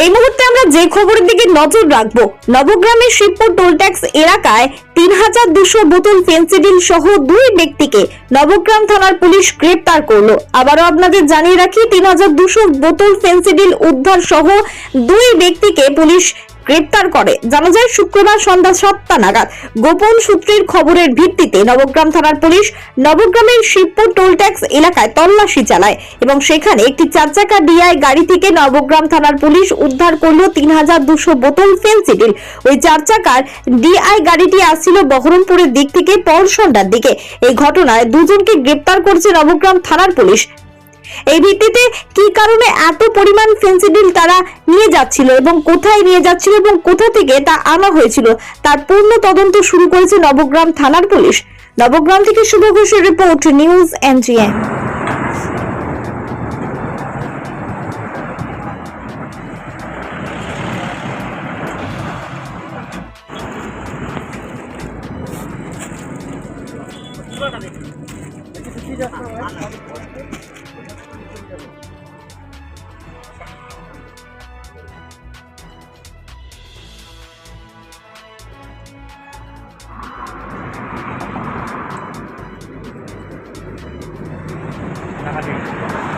এই মুহূর্তে আমরা যে খবরের দিকে নজর রাখব, নবগ্রামের শিবপুর টোল ট্যাক্স এলাকায় তিন হাজার দুশো বোতল ফেন্সিডিল সহ দুই ব্যক্তিকে নবগ্রাম থানার পুলিশ গ্রেপ্তার করল। আবারও আপনাদের জানিয়ে রাখি, তিন হাজার দুশো বোতল ফেন্সিডিল উদ্ধার সহ দুই ব্যক্তিকে পুলিশ গ্রেপ্তার করে। জানা যায়, শুক্রবার সন্ধ্যা সাতটা নাগাদ গোপন সূত্রের খবরের ভিত্তিতে নবগ্রাম থানার পুলিশ নবগ্রামের শিবপুর টোল ট্যাক্স এলাকায় তল্লাশি চালায় এবং সেখানে একটি চার চাকা ডিআই গাড়ি থেকে নবগ্রাম থানার পুলিশ উদ্ধার করল তিন হাজার দুশো বোতল ফেন্সিডিল ওই চার চাকার ডিআই গাড়িটি আসছিল বহরমপুরের দিক থেকে পরসন্ডার দিকে। এই ঘটনায় দুজনকে গ্রেপ্তার করছে নবগ্রাম থানার পুলিশ। এই ভিত্তিতে কি কারণে এত পরিমাণ ফেন্সিডিল তারা নিয়ে যাচ্ছিল এবং কোথায় নিয়ে যাচ্ছিল এবং কোথা থেকে তা আনা হয়েছিল, তার পূর্ণ তদন্ত শুরু করেছে নবগ্রাম থানার পুলিশ। নবগ্রাম থেকে শুভ ঘোষের রিপোর্ট, নিউজ এনজিএন 가지고 있습니다.